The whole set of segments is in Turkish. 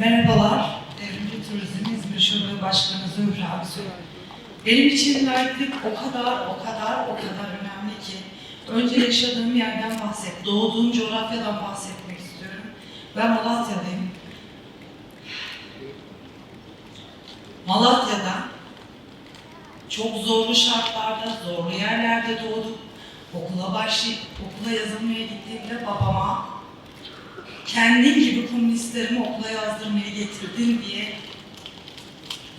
Merhabalar, Devrimci Turizm İzmir Şube Başkanı Zühre Aksu. Benim için laiklik o kadar, o kadar, o kadar önemli ki. Önce yaşadığım yerden bahset, doğduğum coğrafyadan bahsetmek istiyorum. Ben Malatya'dayım. Malatya'da çok zorlu şartlarda, zorlu yerlerde doğdum. Okula başlayıp, okula yazılmaya gittiğimde babama kendin gibi komünistlerimi okula yazdırmaya getirdin diye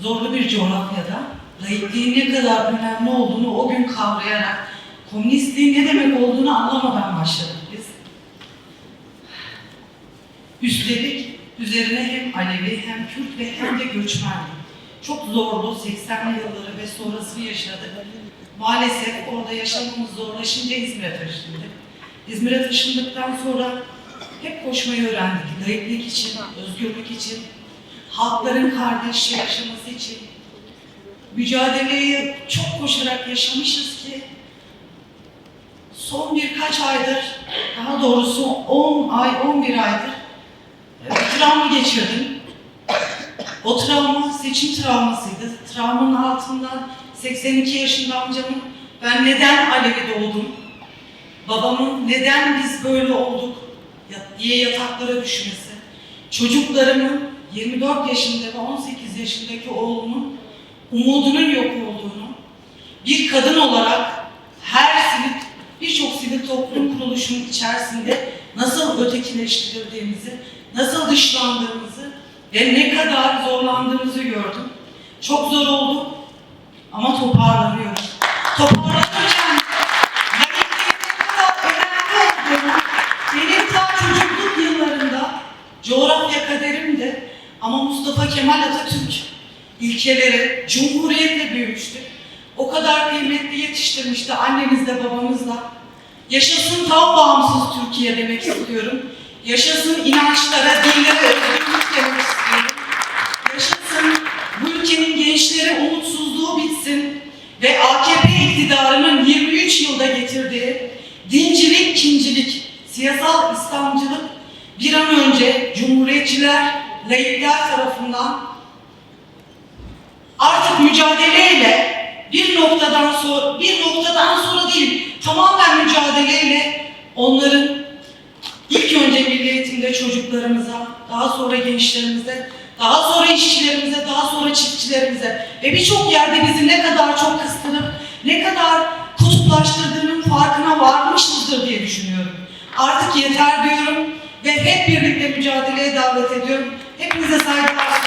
zorlu bir coğrafyada laikliğin ne kadar önemli olduğunu o gün kavrayarak komünistliğin ne demek olduğunu anlamadan başladık biz. Üstelik üzerine hem Alevi hem Kürt ve hem de göçmenlik. Çok zorlu 80'li yılları ve sonrasını yaşadık. Maalesef orada yaşamamız zorlaşınca İzmir'e taşındık. İzmir'e taşındıktan sonra hep koşmayı öğrendik. Layıklık için, özgürlük için, halkların kardeşçe yaşaması için. Mücadeleyi çok koşarak yaşamışız ki son birkaç aydır, daha doğrusu 10 ay, 11 aydır bir travma geçirdim. O travma seçim travmasıydı. Travmanın altından 82 yaşında amcamın ben neden Alevi doğdum, babamın neden biz böyle olduk diye yataklara düşmesi, çocuklarımın 24 yaşında ve 18 yaşındaki oğlumun umudunun yok olduğunu, bir kadın olarak her sivil, birçok sivil toplum kuruluşunun içerisinde nasıl ötekileştirildiğimizi, nasıl dışlandığımızı ve ne kadar zorlandığımızı gördüm. Çok zor oldu ama toparlanıyoruz. Toparlanırken kaderimdi ama Mustafa Kemal Atatürk ilkeleri, cumhuriyetle büyümüştük. O kadar kıymetli yetiştirmişti annemizle babamızla. Yaşasın tam bağımsız Türkiye demek istiyorum. Yaşasın inançlara, dinlere özgürlük demek istiyorum. Yaşasın bu ülkenin gençleri umutsuzluğu bitsin ve AKP iktidarının 23 yılda getirdiği dincilik, kincilik, siyasal İslamcılık bir an önce Cumhuriyetçiler, laikler tarafından artık mücadeleyle bir noktadan sonra bir noktadan sonra değil tamamen mücadeleyle onların ilk önce milli eğitimde çocuklarımıza, daha sonra gençlerimize, daha sonra işçilerimize, daha sonra çiftçilerimize ve birçok yerde bizi ne kadar çok kıstırıp ne kadar kutuplaştırdığının farkına varmışızdır diye düşünüyorum. Artık yeter diyorum ve hep birlikte mücadeleye davet ediyorum. Hepinize saygılar.